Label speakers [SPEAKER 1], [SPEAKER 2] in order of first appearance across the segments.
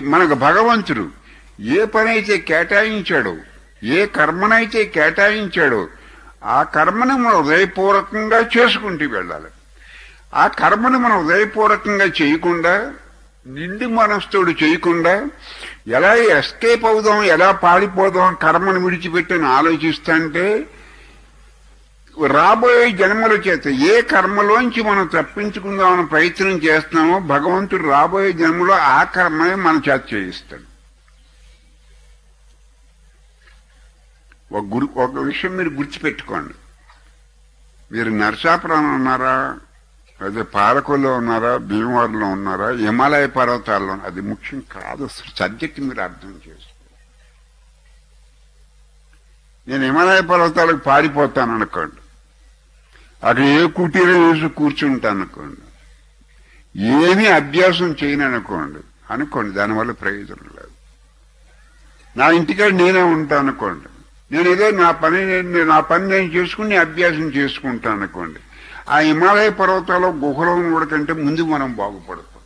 [SPEAKER 1] మనకు భగవంతుడు ఏ పనైతే కేటాయించాడు కేటాయించాడో ఏ కర్మనైతే కేటాయించాడో ఆ కర్మను మనం హృదయపూర్వకంగా చేసుకుంటూ వెళ్ళాలి. ఆ కర్మను మనం హృదయపూర్వకంగా చేయకుండా నిండి మనస్తోడు చేయకుండా ఎలా ఎస్కేప్ అవుదాం ఎలా పాడిపోదాం కర్మను విడిచిపెట్టని ఆలోచిస్తుంటే రాబోయే జన్మల చేత ఏ కర్మలోంచి మనం తప్పించుకుందామని ప్రయత్నం చేస్తున్నామో భగవంతుడు రాబోయే జన్మలో ఆ కర్మనే మన చేత చేయిస్తాడు. ఒక గురు ఒక విషయం మీరు గుర్తుపెట్టుకోండి. మీరు నరసాపురం ఉన్నారా? అదే పాలకొల్లో ఉన్నారా? భీమవరంలో ఉన్నారా? హిమాలయ పర్వతాల్లో అది ముఖ్యం కాదు అసలు. సబ్జెక్ట్ మీరు అర్థం చేసుకో నేను హిమాలయ పర్వతాలకు పారిపోతాను అనుకోండి. అక్కడ ఏ కుటీరం వేసి కూర్చుంటాను అనుకోండి ఏమీ అభ్యాసం చేయను అనుకోండి అనుకోండి దానివల్ల ప్రయోజనం లేదు. నా ఇంటికాడ నేనే ఉంటాను అనుకోండి నేను ఏదో నా పని నేను- నా పని నేను చేసుకుని అభ్యాసం చేసుకుంటాను అనుకోండి ఆ హిమాలయ పర్వతాల్లో గుహలో కంటే ముందు మనం బాగుపడతాం.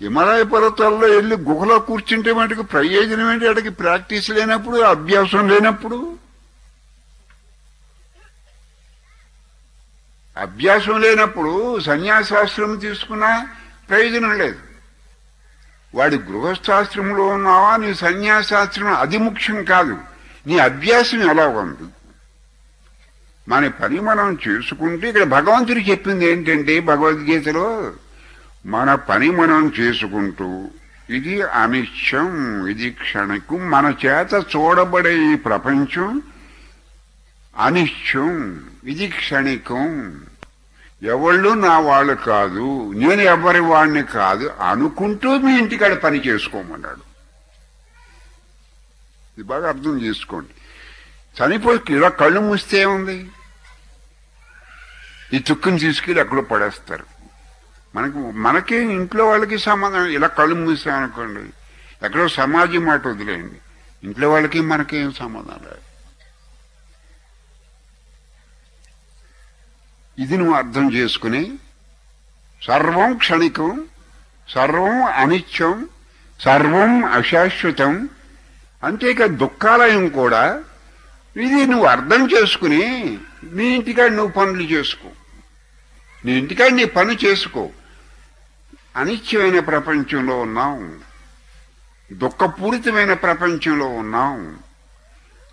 [SPEAKER 1] హిమాలయ పర్వతాల్లో వెళ్ళి గుహలో కూర్చుంటే మటుకు ప్రయోజనం ఏంటి? అడిగి ప్రాక్టీస్ లేనప్పుడు అభ్యాసం లేనప్పుడు? అభ్యాసం లేనప్పుడు సన్యాసాశ్రమం తీసుకున్నా ప్రయోజనం లేదు. వాడి గృహస్థాశ్రమంలో ఉన్నావా? నీ సన్యాసాశ్రమం అది ముఖ్యం కాదు. నీ అభ్యాసం ఎలా ఉంది? మన పని మనం చేసుకుంటే ఇక్కడ భగవంతుడు చెప్పింది ఏంటంటే భగవద్గీతలో మన పని మనం చేసుకుంటూ ఇది అనిత్యం ఇది క్షణికం మన చేత చూడబడే ఈ ప్రపంచం అనిత్యం ఇది క్షణికం ఎవళ్ళు నా వాళ్ళు కాదు నేను ఎవరి వాడిని కాదు అనుకుంటూ మీ ఇంటికాడ పని చేసుకోమన్నాడు. ఇది బాగా అర్థం చేసుకోండి. చనిపోయి ఇలా కళ్ళు మూస్తే ఉంది ఈ తుక్కుని తీసుకెళ్ళి అక్కడ పడేస్తారు. మనకు మనకి ఇంట్లో వాళ్ళకి సంబంధం ఇలా కళ్ళు మూసామనుకోండి ఎక్కడో సమాజం మాట వదిలేయండి. ఇంట్లో వాళ్ళకి మనకేం సంబంధం లేదు. ఇది నువ్వు అర్థం చేసుకుని సర్వం క్షణికం సర్వం అనిత్యం సర్వం అశాశ్వతం అంతేకా దుఃఖాలయం కూడా ఇది నువ్వు అర్థం చేసుకుని నీ ఇంటికాడ నువ్వు పనులు చేసుకో. నీ ఇంటికాడ నీ పని చేసుకో. అనిత్యమైన ప్రపంచంలో ఉన్నాం దుఃఖపూరితమైన ప్రపంచంలో ఉన్నాం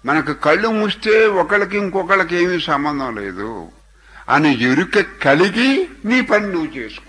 [SPEAKER 1] మనకు కళ్ళు మూస్తే ఒకళ్ళకి ఇంకొకళ్ళకి ఏమీ సంబంధం లేదు. అని ఎరుక కలిగి నీ పని నువ్వు చేసుకో.